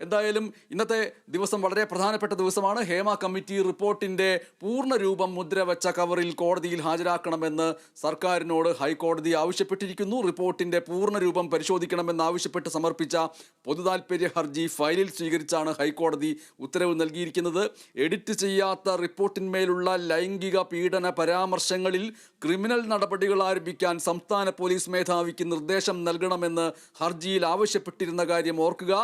എന്തായാലും ഇന്നത്തെ ദിവസം വളരെ പ്രധാനപ്പെട്ട ദിവസമാണ്. ഹേമ കമ്മിറ്റി റിപ്പോർട്ടിന്റെ പൂർണ രൂപം മുദ്രവച്ച കവറിൽ കോടതിയിൽ ഹാജരാക്കണമെന്ന് സർക്കാരിനോട് ഹൈക്കോടതി ആവശ്യപ്പെട്ടിരിക്കുന്നു. റിപ്പോർട്ടിന്റെ പൂർണ രൂപം പരിശോധിക്കണമെന്ന് ആവശ്യപ്പെട്ട് സമർപ്പിച്ച പൊതുതാൽപര്യ ഹർജി ഫയലിൽ സ്വീകരിച്ചാണ് ഹൈക്കോടതി ഉത്തരവ് നൽകിയിരിക്കുന്നത്. എഡിറ്റ് ചെയ്യാത്ത റിപ്പോർട്ടിന്മേലുള്ള ലൈംഗിക പീഡന പരാമർശങ്ങളിൽ ക്രിമിനൽ നടപടികൾ ആരംഭിക്കാൻ സംസ്ഥാന പോലീസ് മേധാവിക്ക് നിർദ്ദേശം നൽകണമെന്ന് ഹർജിയിൽ ആവശ്യപ്പെട്ടിരുന്ന കാര്യം ഓർക്കുക.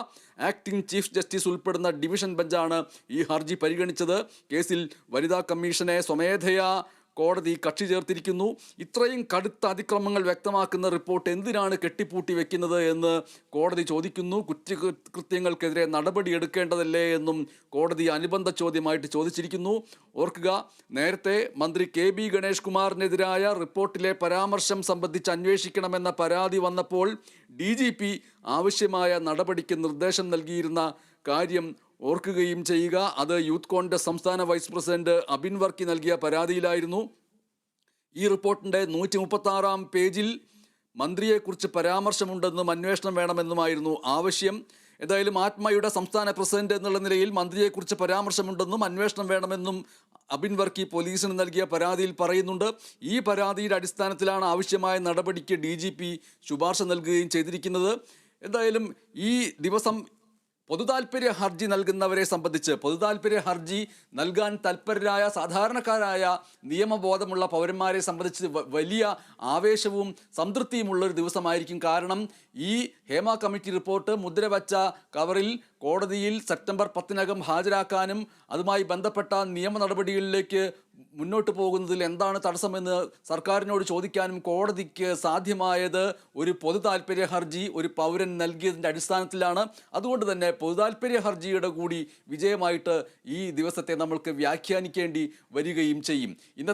ആക്ടിംഗ് ചീഫ് ജസ്റ്റിസ് ഉൾപ്പെടുന്ന ഡിവിഷൻ ബെഞ്ചാണ് ഈ ഹർജി പരിഗണിച്ചത്. കേസിൽ വനിതാ കമ്മീഷനെ സ്വമേധയാ കോടതി കക്ഷി ചേർത്തിരിക്കുന്നു. ഇത്രയും കടുത്ത അതിക്രമങ്ങൾ വ്യക്തമാക്കുന്ന റിപ്പോർട്ട് എന്തിനാണ് കെട്ടിപ്പൂട്ടി വെക്കുന്നത് എന്ന് കോടതി ചോദിക്കുന്നു. കുറ്റകൃത്യങ്ങൾക്കെതിരെ നടപടി എടുക്കേണ്ടതല്ലേ എന്നും കോടതി അനുബന്ധ ചോദ്യമായിട്ട് ചോദിച്ചിരിക്കുന്നു. ഓർക്കുക നേരത്തെ മന്ത്രി കെ ബി ഗണേഷ് കുമാറിനെതിരായ റിപ്പോർട്ടിലെ പരാമർശം സംബന്ധിച്ച് അന്വേഷിക്കണമെന്ന പരാതി വന്നപ്പോൾ ഡി ആവശ്യമായ നടപടിക്ക് നിർദ്ദേശം നൽകിയിരുന്ന കാര്യം ഓർക്കുകയും ചെയ്യുക. അത് യൂത്ത് കോൺഗ്രസ് സംസ്ഥാന വൈസ് പ്രസിഡന്റ് അബിൻ വർക്കി നൽകിയ പരാതിയിലായിരുന്നു. ഈ റിപ്പോർട്ടിന്റെ നൂറ്റി മുപ്പത്താറാം പേജിൽ മന്ത്രിയെക്കുറിച്ച് പരാമർശമുണ്ടെന്നും അന്വേഷണം വേണമെന്നുമായിരുന്നു ആവശ്യം. ഏതായാലും ആത്മയുടെ സംസ്ഥാന പ്രസിഡന്റ് എന്നുള്ള നിലയിൽ മന്ത്രിയെക്കുറിച്ച് പരാമർശമുണ്ടെന്നും അന്വേഷണം വേണമെന്നും അബിൻ വർക്കി പോലീസിന് നൽകിയ പരാതിയിൽ പറയുന്നുണ്ട്. ഈ പരാതിയുടെ അടിസ്ഥാനത്തിലാണ് ആവശ്യമായ നടപടിക്ക് ഡി ശുപാർശ നൽകുകയും ചെയ്തിരിക്കുന്നത്. എന്തായാലും ഈ ദിവസം പൊതുതാൽപര്യ ഹർജി നൽകുന്നവരെ സംബന്ധിച്ച് പൊതുതാൽപര്യ ഹർജി നൽകാൻ തൽപരരായ സാധാരണക്കാരായ നിയമബോധമുള്ള പൗരന്മാരെ സംബന്ധിച്ച് വലിയ ആവേശവും സംതൃപ്തിയുമുള്ള ഒരു ദിവസമായിരിക്കും കാരണം ഈ ഹേമ കമ്മിറ്റി റിപ്പോർട്ട് മുദ്രവച്ച കവറിൽ കോടതിയിൽ സെപ്റ്റംബർ പത്തിനകം ഹാജരാക്കാനും അതുമായി ബന്ധപ്പെട്ട നിയമ നടപടികളിലേക്ക് മുന്നോട്ട് പോകുന്നതിൽ എന്താണ് തടസ്സമെന്ന് സർക്കാരിനോട് ചോദിക്കാനും കോടതിക്ക് സാധ്യമായത് ഒരു പൊതു താൽപ്പര്യ ഹർജി ഒരു പൗരൻ നൽകിയതിന്റെ അടിസ്ഥാനത്തിലാണ്. അതുകൊണ്ട് തന്നെ പൊതു താൽപ്പര്യ ഹർജിയുടെ കൂടി വിജയമായിട്ട് ഈ ദിവസത്തെ നമ്മൾക്ക് വ്യാഖ്യാനിക്കേണ്ടി വരികയും ചെയ്യും. ഇന്നത്തെ